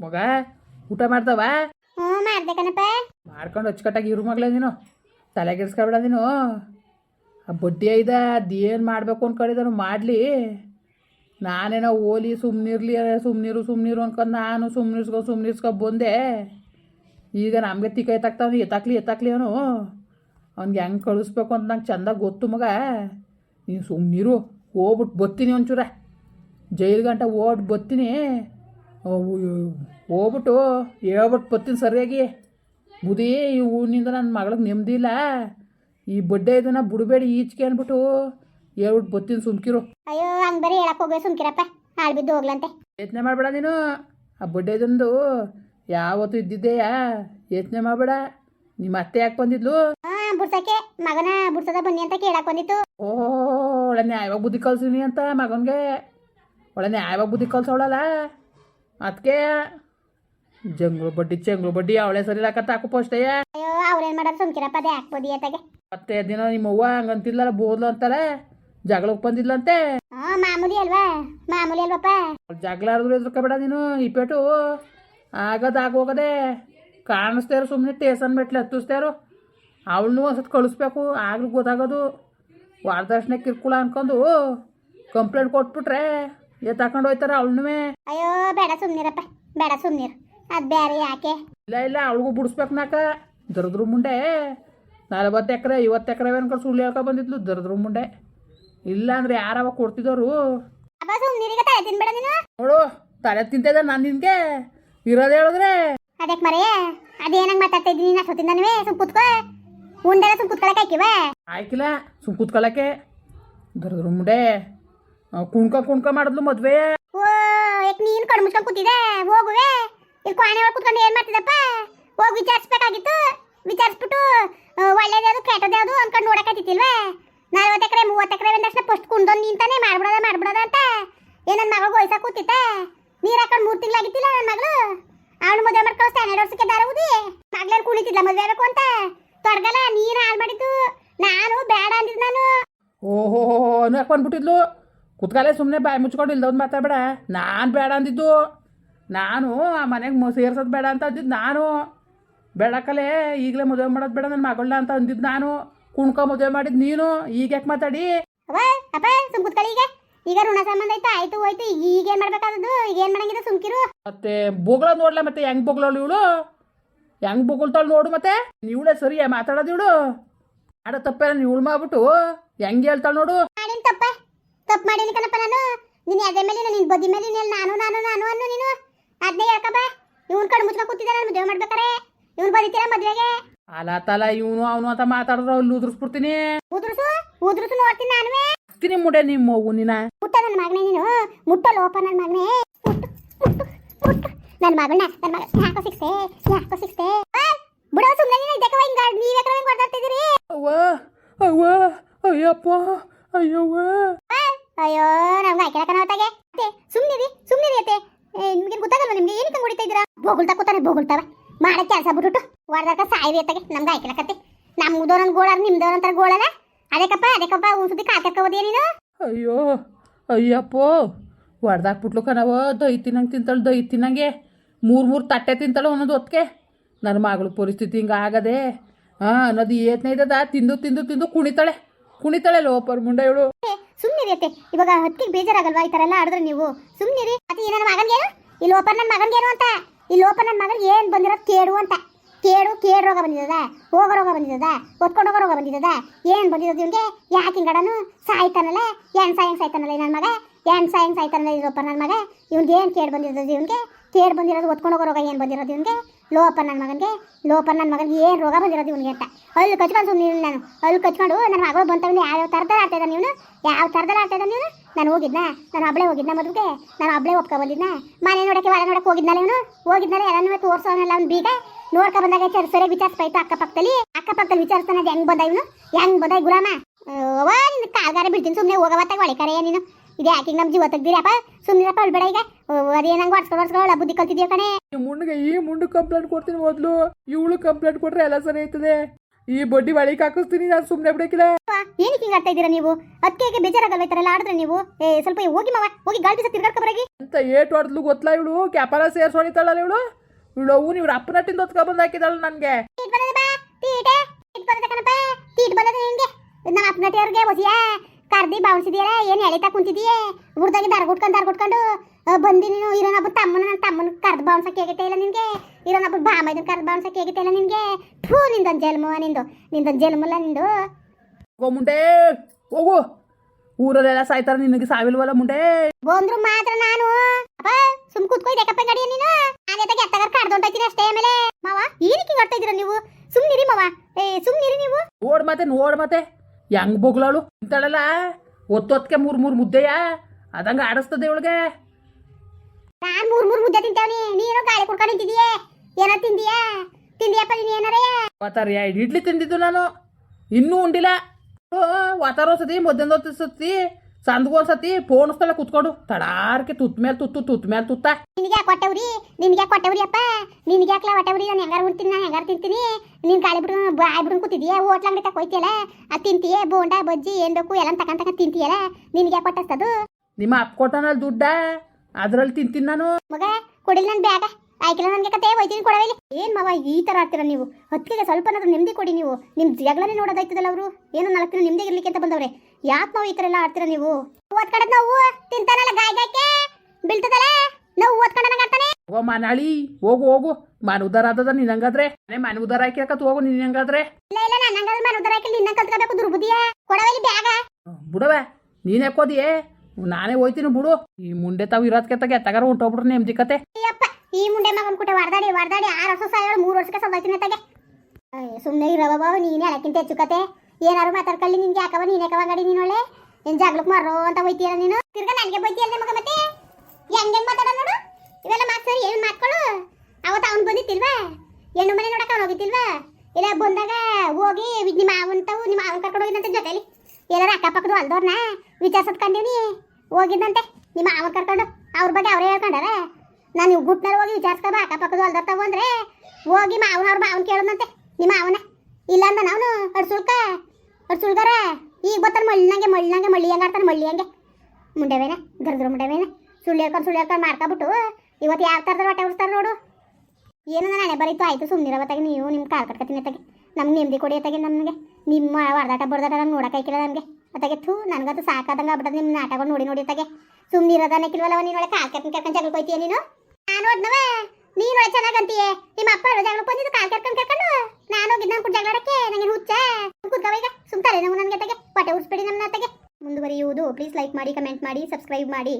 ಮಗ ಊಟ ಮಾಡ್ದವ ಹ್ಞೂ ಮಾಡ್ದೆ ಕಣಪ್ಪ. ಮಾಡ್ಕೊಂಡು ಅಚ್ಚುಕಟ್ಟಾಗಿ ಇರು ಮಗಳೇ ನೀನು. ತಲೆ ಕೆಡ್ಸ್ಕೊಬೇಡ ನೀನು. ಆ ಬಡ್ಡಿ ಐದ ಅದೇನು ಮಾಡಬೇಕು ಅನ್ಕೊಂಡಿದ್ದಾನು ಮಾಡಲಿ. ನಾನೇನೋ ಓಲಿ ಸುಮ್ಮನಿರ್ಲಿ ಸುಮ್ಮನಿರು ಸುಮ್ಮನಿರು ಅನ್ಕೊಂಡು ನಾನು ಸುಮ್ಮನಿರ್ಸ್ಕೊ ಸುಮ್ಮನಿರ್ಸ್ಕೊ ಬಂದೆ. ಈಗ ನಮಗೆ ತಿಕ್ಕ ಎತ್ತಾಕ್ತಾವನು ಎತ್ತಾಕ್ಲಿ ಎತ್ತಾಕ್ಲಿ ಅವನು. ಅವ್ನಿಗೆ ಹೆಂಗೆ ಕಳಿಸ್ಬೇಕು ಅಂತ ನಂಗೆ ಚಂದ ಗೊತ್ತು ಮಗ. ನೀನು ಸುಮ್ಮನಿರು ಹೋಗ್ಬಿಟ್ಟು ಬತ್ತೀನಿ ಒಂಚೂರ. ಜೈಲು ಗಂಟ ಓಡ್ ಬತ್ತೀನಿ ಅವು ಹೋಗ್ಬಿಟ್ಟು ಹೇಳ್ಬಿಟ್ಟು ಬರ್ತೀನಿ ಸರಿಯಾಗಿ. ಬುದಿ ಈ ಊರಿನಿಂದ ನನ್ನ ಮಗಳಿಗೆ ನೆಮ್ಮದಿ ಇಲ್ಲ. ಈ ಬಡ್ಡೆ ಇದನ್ನ ಬಿಡಬೇಡಿ ಈಚೆಗೆ ಅಂದ್ಬಿಟ್ಟು ಹೇಳ್ಬಿಟ್ಟು ಬರ್ತೀನಿ ಸುಮ್ಕಿರು. ಅಯ್ಯೋ ಹಂಗ್ ಬರೀ ಹೇಳಕ್ ಹೋಗೋ ಸುಮ್ಕಿರಪ್ಪ. ಹಾಳು ಬಿದ್ದು ಹೋಗ್ಲಂತೆ. ಯೋಚನೆ ಮಾಡಬೇಡ ನೀನು. ಆ ಬಡ್ಡೆ ಇದೊಂದು ಯಾವತ್ತು ಇದ್ದಿದ್ದೆಯಾ? ಯೋಚನೆ ಮಾಡಬೇಡ. ನಿಮ್ಮ ಅತ್ತೆ ಯಾಕೆ ಬಂದಿದ್ಲು? ಹಾ ಬುಡ್ಸಕ್ಕೆ. ಮಗನ ಬುಡ್ಸದ ಬನ್ನಿ ಅಂತ ಕೇಳಕ್ ಬಂದಿತ್ತು. ಓ ಒಳ್ಳೆ ಯಾವಾಗ ಬುದ್ಧಿ ಕಲ್ಸಿನಿ ಅಂತ ಮಗನಿಗೆ. ಒಳ್ಳೆ ಯಾವಾಗ ಬುದ್ಧಿ ಕಲ್ಸವಳಲ್ಲ ಅದಕ್ಕೆ ಜಂಗ್ಳು ಬಡ್ಡಿ ಚೆಂಗ್ಳು ಬಡ್ಡಿ ಅವಳೆ ಸರಿ ಲಾಕತ್ತ ಹಾಕು ಪೋಸ್ಟಯ್ಯ ಅಯ್ಯೋ ಅವ್ರೇನ್ ಮಾಡೋದು ಸುಮ್ಕಿರಪ್ಪ ಅದೇ ಹಾಕ್ಬೋದು ಅತ್ತಾಗೆ ಮತ್ತೆ ದಿನ ನಿಮ್ಮ ಅವ್ವ ಹಂಗಂತಿಲ್ಲ ಬೋದ್ಲು ಅಂತಾರೆ ಜಗಳಕ್ಕೆ ಬಂದಿಲ್ಲಂತೆ ಹಾ ಮಾಮೂಲಿ ಅಲ್ವಾ? ಮಾಮೂಲಿ ಅಲ್ವಪ್ಪ? ಜಗಳ ಆಡಿದ್ರು ಎದ್ರಕೋಬೇಡ ನೀನು ಈ ಪೇಟು. ಆಗದ ಆಗೋಗದೆ ಕಾಣಿಸ್ತಾರು ಸುಮ್ಮನೆ ಟೇಸನ್ ಮೆಟ್ಲು ಹತ್ತಿಸ್ತಾರು ಅವಳನ್ನೂ ಒಂದ್ಸತಿ ಕಳಿಸ್ಬೇಕು ಆಗ್ಲೂ ಗೊತ್ತಾಗೋದು. ವಾರದರ್ಶನ ಕಿರ್ಕುಳ ಅನ್ಕೊಂಡು ಕಂಪ್ಲೇಂಟ್ ಕೊಟ್ಬಿಟ್ರೆ. ಎ ತಕೊಂಡ್ ಹೋಯ್ತಾರ ಅವಳನ್ನೂ ಅಯ್ಯೋ ಬೇಡ ಸುಮ್ನಿರಪ್ಪ ಬೇಡ ಸುಮ್ನಿರು. ಅದ್ ಬೇರೆ ಯಾಕೆ? ಇಲ್ಲ ಇಲ್ಲ ಅವಳಿಗೂ ಬಿಡಿಸ್ಬೇಕು ನಾಕ. ದರದ್ರ ಮುಂಡೆ. ನಲವತ್ತು ಎಕರೆ ಐವತ್ತು ಎಕರೆ ಅನ್ಕೊಂಡು ಸುಳ್ಳು ಹೇಳ್ಕೊ ಬಂದಿದ್ಲು ದರದ್ರ ಮುಂಡೆ. ಇಲ್ಲ ಅಂದ್ರೆ ಯಾರವ ಕೊಡ್ತಿದ್ದವರು ನೋಡು ತಲೆ ತಿಂತಿದ್ದೆ ನಾನು ನಿನ್ಗೆ. ಇರೋದು ಹೇಳಿದ್ರೆ? ಅದಕ್ಕೆ ಮರೆಯ ಅದೇನಂಗ್ ಮಾತಾಡ್ತಾ ಇದ್ದೀನಿ ನೀವೇ? ಸುಮ್ ಕುತ್ಕೋ. ಉಂಡೆಲ್ಲ ಸುಮ್ ಕುತ್ಕೊಳಕ್ ಹಾಕಿವ? ಆಯ್ಕಿಲ್ಲ ಸುಮ್ ಕುತ್ಕೊಳಕ್ಕೆ. ದರದ್ರ ಮುಂಡೆ. ಕುಣ್ಕ ಕುಣ್ಕ ಮಾಡಿದ್ಲು ಮದ್ವೆ. ಓ ಯಾಕೆ ನೀನು ಕಣ್ಣು ಮುಚ್ಕೊಂಡು ಕೂತಿದೆ? ಹೋಗುವೆ? ಇಲ್ಲಿ ಕೋಣೆ ಒಳಗೆ ಕುತ್ಕೊಂಡು ಏನ್ ಮಾಡ್ತಿದಪ್ಪ? ಹೋಗಿ ವಿಚಾರಿಸ್ಬೇಕಾಗಿತ್ತು. ವಿಚಾರಿಸ್ಬಿಟ್ಟು ಒಳ್ಳೇದು ಯಾವುದು ಕೆಟ್ಟದ್ದು ಯಾವುದು ಅನ್ಕೊಂಡು ನೋಡಕತ್ತಿತ್ತಿಲ್ವೇ ನಲ್ವತ್ತು ಎಕರೆ ಮೂವತ್ತು ಎಕರೆ ಬಂದಕ್ಷಣ ಫಸ್ಟ್ ಕುಂದೊಂದು ನಿಂತಾನೆ ಮಾಡ್ಬಿಡೋದ ಮಾಡ್ಬಿಡೋದ ಅಂತ? ಏ ನನ್ನ ಮಗಳು ವಯಸ್ಸಾಗ ಕೂತಿತ್ತ ನೀರು ಹಾಕೊಂಡು ಮೂರು ತಿಂಗಳಾಗಿತ್ತಿಲ್ಲ ನನ್ನ ಮಗಳು? ಅವಳು ಮದುವೆ ಮಾಡ್ಕೊಂಡು ಹನ್ನೆರಡು ವರ್ಷಕ್ಕೆ ದಾರ ಉದಿ? ಮಗ್ಳೇನು ಕುಳಿತಿದ್ಲ ಮದುವೆ ಆಗಬೇಕು ಅಂತ? ತೊಡಗಲ್ಲ ನೀರು ಹಾಳು ಮಾಡಿದ್ದು. ನಾನು ಬೇಡ ಅಂದಿದ್ದು ನಾನು. ಓಹೋ ಅನ್ನಕ್ ಬಂದ್ಬಿಟ್ಟಿದ್ಲು. ಕುತ್ಕಾಲೆ ಸುಮ್ಮನೆ ಬಾಯಿ ಮುಚ್ಕೊಂಡು ಇಲ್ದವ್ದು ಮಾತಾಡಬೇಡ. ನಾನು ಬೇಡ ಅಂದಿದ್ದು. ನಾನು ಆ ಮನೆಗೆ ಸೇರ್ಸೋದು ಬೇಡ ಅಂತ ಅಂದಿದ್ದು ನಾನು. ಬೇಡಕಲೆ ಈಗಲೇ ಮದುವೆ ಮಾಡೋದು ಬೇಡ ನನ್ನ ಮಗಳನ್ನ ಅಂತ ಅಂದಿದ್ದು ನಾನು. ಕುಣ್ಕೊ ಮದುವೆ ಮಾಡಿದ್ದು ನೀನು. ಈಗ ಯಾಕೆ ಮಾತಾಡಿ? ಈಗ. ಈಗ ಋಣ ಸಂಬಂಧ ಐತೆ ಆಯ್ತು ಹೋಯ್ತು. ಈಗ ಏನ್ ಮಾಡ್ಬೇಕಾದದ್ದು? ಈಗ ಏನ್ ಮಾಡಂಗಿದೆ ಸುಮ್ಕಿರು. ಮತ್ತೆ ಬೊಗಳ ನೋಡ್ಲ ಮತ್ತೆ ಹೆಂಗ್ ಬೊಗಳವಳು ಇವಳು? ಹೆಂಗ್ ಬೊಗಳ್ತಾಳು ನೋಡು ಮತ್ತೆ. ಇವಳೇ ಸರಿಯಾ ಮಾತಾಡೋದು ಇವಳು? ಆಡ ತಪ್ಪೇನ ಇವಳು ಮಾಡ್ಬಿಟ್ಟು ಹೆಂಗ್ ಹೇಳ್ತಾಳೆ ನೋಡು. ತಪ್ಪು ಮಾಡೀನಿ ಕಣಪ್ಪ ನಾನು. ನಿನ್ನ ಎದೆ ಮೇಲೆ ನಿನ್ನ ಬದಿ ಮೇಲೆ ನೀನು ನಾನು ನಾನು ನಾನು ಅನ್ನು ನೀನು. ಅದನ್ನೇ ಹೇಳ್ಕಪ್ಪ. ಇವ್ನ ಕಡೆ ಮುಚ್ಕೊಂಡು ಕೂತಿದ್ದೆ ನಾನು ಮದುವೆ ಮಾಡ್ಬೇಕಾರೆ. ಇವ್ನು ಬದಿತೀರ ಮದುವೆಗೆ. ಅಲ ತಲ ಇವನು ಅವನು ಅಂತ ಮಾತಾಡಿದ್ರೆ ಅಲ್ಲಿ ಉದುರಿಸ್ಬಿಡ್ತೀನಿ. ಉದ್ರಸು ಉದ್ರಸು ನೋಡ್ತೀನಿ ನಾನುವೇ. ತಿನಿ ಮುಡೆ ನಿಮ್ಮ ಮಗು ನಿನ ಮುಟ್ಟ ನನ್ನ ಮಗನೇ ನೀನು. ಮುಟ್ಟ ಲೋಪ ನನ್ನ ಮಗನೇ. ಮುಟ್ಟು ಮುಟ್ಟು ಮುಟ್ಟು. ನನ್ನ ಮಗನ ನನ್ನ ಮಗ ಯಾಕೋ ಸಿಕ್ಸೆ ಯಾಕೋ ಸಿಕ್ಸೆ ಬಿಡೋ ಸುಮ್ಮನೆ ನೀನು ಇದಕ್ಕೆ ಹಿಂಗ ನೀವೇ ಕಡೆ ಹಿಂಗ್ ಓಡಾಡ್ತಿದ್ದೀರಿ ಅವ್ವ ಅವ್ವ ಅಯ್ಯಪ್ಪ ಅಯ್ಯವ್ವ. ಅಯ್ಯೋ ನಮ್ಗೆ ಆಯ್ಕೆ ಕಣವತ್ತಾಗೆ ಅತ್ತೆ ಸುಮ್ಮನಿರಿ ಸುಮ್ಮನಿರಿ ಅತ್ತೆ. ನಿಮ್ಗೆ ಗೊತ್ತಾಗಲ್ಲ ನಿಮ್ಗೆ? ಏನಕ್ಕೆ ಹೊಡಿತಾ ಇದ್ದೀರಾ? ಬೋಗುಳ್ತಾ ಕೂತಾನೆ, ಬೋಗುಳ್ತಾವೆ. ಮಾಡಕ್ಕೆ ಕೆಲಸ ಬಿಟ್ಬಿಟ್ಟು ಹೊಡೆದಾಗ ಸಾಯ್ರಿ ಅತ್ತಾಗೆ ನಮ್ಗೆ ಆಯ್ಕೆಲಕತ್ತೆ ಗೋಳ ಗೋಳಾರ ನಿಮ್ದೋರಂತರ ಗೋಳಲ್ಲ ಅದಕ್ಕಪ್ಪ ಅದಕ್ಕಪ್ಪ ಸುದ್ದಿ ಕಾಕರ್ಕೋಬೋದಿಯ ನೀನು? ಅಯ್ಯೋ, ಅಯ್ಯಪ್ಪೋ ಹೊಡ್ದಾಕ್ಬಿಟ್ಲು ಕಣವ ದೈ ತಿನ್ನಂಗೆ ತಿಂತಾಳು ದೈ ತಿನ್ನಂಗೆ. ಮೂರು ಮೂರು ತಟ್ಟೆ ತಿಂತಾಳು ಅನ್ನೋದು ಹೊತ್ತಿಗೆ. ನನ್ನ ಮಗಳ ಪರಿಸ್ಥಿತಿ ಹಿಂಗೆ ಆಗದೆ ಹಾಂ ಅನ್ನೋದು ಏತ್ನೇ ಇದ್ದದ, ತಿಂದು ತಿಂದು ತಿಂದು ಕುಣಿತಾಳೆ. ಕುಣಿತಾಳೆ ಲೋಪರ್ ಮುಂಡೆ ಸುಮ್ಮನೆ ಅತ್ತೆ. ಇವಾಗ ಹತ್ತಿಗೆ ಬೇಜಾರಾಗಲ್ವಾ ಈ ತರ ಎಲ್ಲ ಆಡಿದ್ರೆ ನೀವು? ಸುಮ್ಮನೆ ರೀ ಈ ನನ್ನ ಮಗನ್ಗೇನು? ಈ ಲೋಪ ನನ್ನ ಮಗನ್ಗೇನು ಅಂತ? ಈ ಲೋಪ ನನ್ನ ಮಗನ್ ಏನು ಬಂದಿರೋ ಕೇಡು ಅಂತ. ಕೇಡು ಕೇಡು ರೋಗ ಬಂದಿದ್ದದ ಹೋಗ ರೋಗ ಬಂದಿದ್ದದ ಹೊತ್ಕೊಂಡು ಹೋಗೋ ರೋಗ ಬಂದಿದ್ದದ ಏನು ಬಂದಿರೋದು ಇವನಿಗೆ? ಯಾಕೆ ಹಿಂಗಡನು? ಸಾಯ್ತಾನಲ್ಲ? ಏನ್ ಸಾಯಂಗ್ ಸಾಯ್ತಾನಲ್ಲ ನನ್ನ ಮಗ? ಏನ್ ಸಾಯಂಗ್ ಸಾಯ್ತಾನಲ್ಲ ಈ ಲೋಪ ನನ್ನ ಮಗ? ಇವ್ನಿಗೆ ಏನು ಕೇಡು ಬಂದಿರೋದು ಇವನಿಗೆ? ಕೇಡು ಬಂದಿರೋದು, ಹೊತ್ಕೊಂಡು ಹೋಗೋ ರೋಗ ಏನು ಬಂದಿರೋದು ಇವನಿಗೆ? ಲೋಪ ನನ್ನ ಮಗನಿಗೆ, ಲೋಪ ನನ್ನ ಮಗನಿಗೆ ಏನು ರೋಗ ಬಂದಿರೋದು ಇವನಿಗೆ ಅಂತ. ಅಲ್ಲಿ ಕಚ್ಕೊಂಡು ಸುಮ್ಮನೆ ನಾನು. ಅಲ್ಲಿ ಕಚ್ಕೊಂಡು ನನ್ನ ಮಗಳು ಬಂತವನು ಯಾವ ಥರದಲ್ಲಿ ಆಡ್ತಾ ಇದ್ದಾನೆ ಇವನು? ಯಾವ ಥರದಲ್ಲಿ ಆಡ್ತಾ ಇದ್ದಾನೆ ಇವನು? ನಾನು ಹೋಗಿದ್ನ? ನಾನು ಒಬ್ಳೆ ಹೋಗಿದ್ನ ಮದುವೆಗೆ? ನಾನು ಒಬ್ಳೆ ಒಪ್ಕೊ ಬಂದಿದ್ನ? ಮನೆ ನೋಡಕ್ಕೆ ಹೊರ ನೋಡಕ್ಕೆ ಹೋಗಿದ್ನಲ್ಲ ಇವನು? ಹೋಗಿದ್ನಲ್ಲ, ಎಲ್ಲನೂ ತೋರ್ಸೋನಲ್ಲ ಅವ್ನು ಬೀಗ? ನೋಡ್ಕೊ ಬಂದಾಗ ಸರಿಯಾಗಿ ವಿಚಾರಿಸ್ತಾಯ್ತು ಅಕ್ಕಪಕ್ಕದಲ್ಲಿ ಅಕ್ಕಪಕ್ಕದಲ್ಲಿ ವಿಚಾರಿಸ್ತಾನೆ ಅದು ಹೆಂಗ್ ಬಂದ ಇವನು? ಹೆಂಗ್ ಬಂದ ಗುಲಾಮ? ಅವ್ವ, ನಿನ್ನ ಕಾಲ್ಗಾರ ಬಿಡ್ತೀನಿ ಸುಮ್ಮನೆ ಹೋಗವತ್ತಾಗ ಒಳಿಕರೆ ನೀನು. ಇದು ಯಾಕೆ ನಮ್ಮ ಜೀವ ತೆಗ್ದಿರಪ್ಪ ಸುಮ್ಮನಿರಪ್ಪ ಅಳ್ಬೇಡ ಈಗ ಅದೇನಂಗೆ ಹೊಡ್ಸ್ಕೊಂಡು ಹೊಡ್ಸ್ಕೊಳ್ಳ ಬುದ್ಧಿ ಕಲ್ತಿದ್ಯಾ ಕಣೆ. ಈ ಮುಂಡಿಗೆ ಈ ಮುಂಡು ಕಂಪ್ಲೇಂಟ್ ಕೊಡ್ತೀನಿ ಮೊದಲು. ಇವಳು ಕಂಪ್ಲೇಂಟ್ ಕೊಟ್ರೆ ಎಲ್ಲ ಸರಿ ಆಯ್ತದೆ ಈ ಬಡ್ಡಿ ಬಳಿಕ ಹಾಕಿಸ್ತೀನಿ ನಾನು ಸುಮ್ಮನೆ ಬಿಡಕಿಲ್ಲ ಏನಕ್ಕೆ ಹಿಂಗೆ ಆಡ್ತಾ ಇದ್ದೀರಾ ನೀವು? ಅದಕ್ಕೆ ಬೇಜಾರಾಗಲ್ವ ಈ ಥರ ಎಲ್ಲ ಆಡಿದ್ರೆ ನೀವು? ಏ ಸ್ವಲ್ಪ ಹೋಗಿ ಮಾವ ಹೋಗಿ ಗಾಳಿ ಬೀಸ ತಿರ್ಗಾಡ್ಕೊಬರಾಗಿ ಅಂತ ಏಟ್ ಹೊಡೆದ್ಲು ಗೊತ್ತಲ್ಲ ಇವಳು? ಕ್ಯಾಪರ ಸೇರ್ಸ್ ಹೊಡಿತಾಳಲ್ಲ ಇವಳು? ಇವಳು ಇವ್ರ ಅಪ್ಪನ ಹಟ್ಟಿಂದ ಹೊತ್ಕೊ ಬಂದು ಹಾಕಿದಾಳು ನನಗೆ. ನಮ್ಮ ಬಂದದೆ ಬಾ ತೀಟೆ. ತೀಟ್ ಬಂದದೆ ಕಣಪ್ಪ ಬಂದದೆ ನಿನ್ಗೆ ನಮ್ಮ ಅಪ್ಪನಟಿಯವ್ರಿಗೆ ಹೊಸಿಯ ಕರ್ದಿ ಬಾವಿಸಿದೀಯಲ್ಲ ಏನು ಎಳಿತಾ ಕುಂತಿದೀಯೇ? ಊರ್ದಾಗೆ ದರ್ಗುಟ್ಕೊಂಡು ದರ್ಗುಟ್ಕೊಂಡು ಬಂದಿ ನೀನು ಇರೋನೊಬ್ಬ ತಮ್ಮನ ನನ್ನ ತಮ್ಮನ ಕರ್ದು ಬಾವನ್ಸಕ್ಕೆ ಹೇಗತ್ತೆ ಇಲ್ಲ ನಿನಗೆ? ಇರೋನೊಬ್ಬ ಬಾಮೈದನ್ ಕರ್ದು ಬಾವನ್ಸಕ್ಕೆ ಹೇಗತ್ತೆ ಇಲ್ಲ ನಿನಗೆ? ಥೂ ನಿಂದೊಂದು ಜಲ್ಮು ನಿಂದು ನಿಂದೊಂದು ಜಲ್ಮಲ್ಲ ನಿಂದು. ಓ ಮುಂಡೆ ಹೋಗು. ಊರಲ್ಲೆಲ್ಲ ಸಾಯ್ತಾರ ನಿನಗೆ ಸಾವಿಲ್ವಲ್ಲ ಮುಂಡೆ ಬಂದ್ರು ಮಾತ್ರ ನಾನು. ಅಪ್ಪ ಸುಮ್ ಕೂತ್ಕೊ ಇದಕ್ಕಪ್ಪ ಗಡಿ ನೀನು. ಅದೇ ತಗ ಎತ್ತಗಾರ ಕಡ್ದೊಂಟೈತೀನಿ ಅಷ್ಟೇ ಆಮೇಲೆ. ಮಾವ ಏನಕ್ಕೆ ಆಡ್ತಾ ಇದೀರ ನೀವು? ಸುಮ್ನಿರಿ ಮಾವ. ಏ ಸುಮ್ನಿರಿ ನೀವು. ಓಡ್ ಮತ್ತೆ ನೋಡ್ ಮತ್ತೆ. ಹೆಂಗ್ ಬೊಗ್ಲಾಳು? ಇಂತಾಳಲ್ಲ ಒತ್ತೊತ್ಕೆ ಮೂರ್ ಮೂರ್ ಮುದ್ದೆಯ. ಅದಂಗ ಆಡಿಸ್ತದೆ ಇವಳಿಗೆ. ನಾನ್ ಮೂರ್ ಮೂರ್ ಮುದ್ದೆ ತಿಂತೇವನಿ. ನೀನು ಗಾಳಿ ಕುಡ್ಕೊಂಡು ನಿಂತಿದೀಯೇ? ಏನೋ ತಿಂದಿಯಾ? ತಿಂದಿಯಪ್ಪ ನೀನು ಏನಾರೇ? ವಾತಾರ ಎರಡು ಇಡ್ಲಿ ತಿಂದಿದ್ದು ನಾನು. ಇನ್ನೂ ಉಂಡಿಲ್ಲ. ವಾತಾರ ಸತಿ ಮಧ್ಯಾಹ್ನ ಸತಿ. ಸಂದ್ಗೂ ಸತಿ ಪೋಣಿಸ್ತಾಳೆ ಕುತ್ಕೊಂಡು ತಡಾರ್ಕೆ ತುತ್ ಮೇಲೆ ತುತ್ತು ತುತ್ ಮೇಲೆ ತುತ್ತ. ನಿನ್ಗೆ ಯಾಕೆ ಕೊಟ್ಟವ್ರಿ ನಿನ್ಗೆ ಯಾಕೆ ಕೊಟ್ಟವ್ರಿ ಅಪ್ಪ? ನಿನ್ಗೆ ಯಾಕೆ ಹೊಟ್ಟವ್ರಿ ನಾನು ಹೆಂಗಾರ ಉಣ್ತೀನಿ ನಾನು ಹೆಂಗಾರ ತಿಂತೀನಿ? ನಿನ್ ಗಾಳಿ ಬಿಡು ಬಾಯಿ ಬಿಡು ಕೂತಿದೀಯ? ಹೋಟ್ಲ ಅಂಗಡಿ ತಕ ಹೋಯ್ತಿಯಲ್ಲ? ಅದು ತಿಂತೀಯ? ಬೋಂಡ ಬಜ್ಜಿ ಏನ್ ಬೇಕು? ಎಲ್ಲ ತಕೊಂಡ್ ತಕೊಂಡ್ ತಿಂತೀಯಲ್ಲ? ನಿನ್ಗೆ ಯಾಕೆ ಕೊಟ್ಟಸ್ತದು ನಿಮ್ಮ ಅಪ್ಪ ಕೊಟ್ಟನಲ್ಲ ದುಡ್ಡ ಅದ್ರಲ್ಲಿ ತಿಂತೀನಿ ನಾನು. ಮಗ ಕೊಡಿಲ್ಲ ನನ್ನ ಬ್ಯಾಗ. ಆಯ್ಕಿಲ್ಲ ನನಗೆ ಕತೆ ಹೋಯ್ತೀನಿ ಕೊಡವೇಲಿ ಏನ್ ಮಾವ ಈ ತರ ಆಡ್ತೀರಾ ನೀವು? ಹತ್ತಿಗೆ ಸ್ವಲ್ಪ ನೆಮ್ಮದಿ ಕೊಡಿ ನೀವು. ನಿಮ್ ಜಗಳನೇ ನೋಡೋದಾಯ್ತದಲ್ಲ ಅವರು? ಏನೋ ನಾಲ್ಕು ದಿನ ನಿಮ್ದೇ ಇರ್ಲಿಕ್ಕೆ ಅಂತ ಬಂದವ್ರೆ. ಯಾಕೆ ನಾವು ಈ ತರ ಎಲ್ಲ ಆಡ್ತೀರಾ ನೀವು? ಓದ್ಕಡದ್ ನಾವು ತಿಂತಾನಲ್ಲ ಗಾಯ ಗಾಯಕ್ಕೆ ಬೀಳ್ತದಲ್ಲ ನಾವು ಓದ್ಕೊಂಡನ ಆಡ್ತಾನೆ? ಓ ಮನಾಳಿ ಹೋಗು ಹೋಗು. ಮನ ಉದಾರ ಆದದ ನೀನ್ ಹಂಗಾದ್ರೆ. ಮನೆ ಮನೆ ಉದಾರ ಹಾಕಿ ಹೋಗು ನೀನ್ ಹಂಗಾದ್ರೆ. ಇಲ್ಲ ಇಲ್ಲ ನಾನು ಹಂಗಾದ್ರೆ ಮಾನ ಉದ್ದಾರ ಹಾಕಿ ನಿನ್ನ ಕಲ್ತ್ಕೋಬೇಕು ದುರ್ಬುದಿಯ ಕೊಡವೇಲಿ ಬ್ಯಾಗ. ಬಿಡವೆ ನೀನ್ ಹಾಕೋದಿಯೇ ನಾನೇ ಹೋಯ್ತೀನಿ ಬಿಡು. ಈ ಮುಂಡೆ ತಾವು ಇರೋದಕ್ಕೆ ತಗೆ ತಗಾರ ಹೊಂಟೋಗ್ಬಿಟ್ರೆ ನಿಮ್ದಿ ಕತೆ. ಅಯ್ಯಪ್ಪ ಈ ಮುಂಡೆ ಮಗನ್ ಕುಟೆ ವಾರ್ದಾಡಿ ವಾರ್ದಾಡಿ ಆರು ವರ್ಷ ಸಾಯೋಳು ಮೂರು ವರ್ಷಕ್ಕೆ ಸದೈತಿನ ತಗೆ ಸುಮ್ಮನೆ ಇರವ ಬಾಬು ನೀನೇ ಅದಕ್ಕಿಂತ ಹೆಚ್ಚು ಕತೆ. ಏನಾರು ಮಾತಾಡ್ಕೊಳ್ಳಿ ನಿನ್ಗೆ ಯಾಕವ, ನೀನೇ ಯಾಕವ ಗಾಡಿ ನೀನು ಒಳ್ಳೆ? ಏನ್ ಜಾಗ್ಲಕ್ ಮಾರೋ ಅಂತ ಹೋಯ್ತೀಯಲ್ಲ ನೀನು? ತಿರ್ಗಾ ನನಗೆ ಬೈತಿಯಲ್ಲ ಮಗ ಮತ್ತೆ? ಹೆಂಗೆ ಮಾತಾಡ ನೋಡು? ಇವೆಲ್ಲ ಮಾತು ಸರಿ ಏನು ಮಾತ್ಕೊಳು? ಅವತ್ತು ಅವ್ನು ಬಂದಿತ್ತಿಲ್ವಾ? ಹೆಣ್ಣು ಮನೆ ನೋಡಕ್ಕೆ ಅವ್ನು ಹೋಗಿತ್ತಿಲ್ವಾ? ಇಲ್ಲ, ಬಂದಾಗ ಹೋಗಿ ನಿಮ್ಮ ಮಾವಂತವು ನಿಮ್ಮ ಮಾವನ್ ಕರ್ಕೊಂಡು ಹೋಗಿದಂತೆ ಜೊತೆಲಿ. ಎಲ್ಲಾರ ಅಕ್ಕಪಕ್ಕದ ಅಲ್ದವ್ರನ್ನ ವಿಚಾರಿಸೋದ್ ಕಂಡೀನಿ. ಹೋಗಿದ್ದಂತೆ ನಿಮ್ಮ ಮಾವನ್ ಕರ್ಕೊಂಡು ಅವ್ರ ಬಗ್ಗೆ ಅವರೇ ಹೇಳ್ಕೊಂಡಾರ? ನಾನು ನೀವು ಗುಟ್ನಲ್ಲಿ ಹೋಗಿ ವಿಚಾರಿಸ್ಕೊಬ ಅಕ್ಕಪಕ್ಕದ ಹೊಲ್ದವ್ರ ತಗೋ ಅಂದ್ರೆ ಹೋಗಿ ಮಾವನ ಅವ್ರ ಮಾವನ್ ಕೇಳೋದಂತೆ ನಿಮ್ಮ ಮಾವನ ಇಲ್ಲ ಅಂದ ನಾವು ಅಡ್ಸುಳ್ಕ ಅಡ್ಸುಳ್ಗಾರ ಈಗ ಬರ್ತಾನೆ ಮಳ್ಳಿನಂಗೆ ಮಳ್ಳಿನಂಗೆ ಮಳ್ಳಿ ಹಂಗೆ ಆಡ್ತಾನೆ ಮಳ್ಳಿ ಹಂಗೆ. ಮುಂಡೆವೇನೆ, ಗರ್ದ್ರು ಮುಂಡೆವೇನೆ. ಸುಳ್ಳು ಹೇಳ್ಕೊಂಡು ಸುಳ್ಳು ಹೇಳ್ಕೊಂಡು ಮಾಡ್ಕೊಬಿಟ್ಟು ಇವತ್ತು ಯಾವ ಥರದ ಹೊಟ್ಟೆ ಉಡ್ಸ್ತಾರೆ ನೋಡು. ಏನು ನಾನೇ ಬರೀತು, ಆಯಿತು ಸುಮ್ಮನಿರವತ್ತಾಗ ನೀವು ನಿಮ್ಮ ಕಾಲು ಕಟ್ಕತೀನಿ ಅತ್ತಾಗೆ. ನಮ್ಗೆ ನೆಮ್ಮದಿ ಕೊಡಿ ಅತ್ತಾಗೆ ನಮಗೆ. ನಿಮ್ಮ ಹೊರದಾಟ ಬರ್ದಾಟ ನಂಗೆ ನೋಡಕ್ಕೆ ನಮಗೆ. ಅತ್ತಾಗೆ ಥೂ, ನನಗಂತೂ ಸಾಕಾದಂಗೆ ಆಗ್ಬಿಟ್ಟದ ನಿಮ್ಮ ನಾಟಕ ನೋಡಿ ನೋಡಿ ಅತ್ತಾಗೆ. ಸುಮ್ಮನಿರೋದನ್ನ ಕಿಲ್ವಲ್ಲವ ನೀನು ಒಳಗೆ ಕಾಲು ಕಟ್ಕೊಂಡು ಕರ್ಕೊಂಡು ಜಗಳ ಕೊಯ್ತೀಯ ನೀನು? ನಾನು ಹೋದ್ನವ ನೀನು ಒಳ್ಳೆ ಚೆನ್ನಾಗಂತೀಯ? ನಿಮ್ಮ ಅಪ್ಪ ಜಗಳ ಬಂದಿದ್ದು ಕಾಲ್ ಕರ್ಕೊಂಡು ಕರ್ಕೊಂಡು? ನಾನು ಹೋಗಿದ್ದು ನಾನು ಜಗಳಕ್ಕೆ ನನಗೆ ಹುಚ್ಚ. ಕೂತ್ಕವ ಈಗ. ಸುಮ್ತಾರೆ ನಾವು ನನಗೆ ತಗೆ ಹೊಟ್ಟೆ ಉಡ್ಸ್ಬೇಡಿ ನಮ್ಮ ತಗೆ ಮುಂದುವರಿಯುವುದು. ಪ್ಲೀಸ್ ಲೈಕ್ ಮಾಡಿ ಕಮೆಂಟ್ ಮಾಡಿ ಸಬ್ಸ್ಕ್ರೈಬ್ ಮಾಡಿ.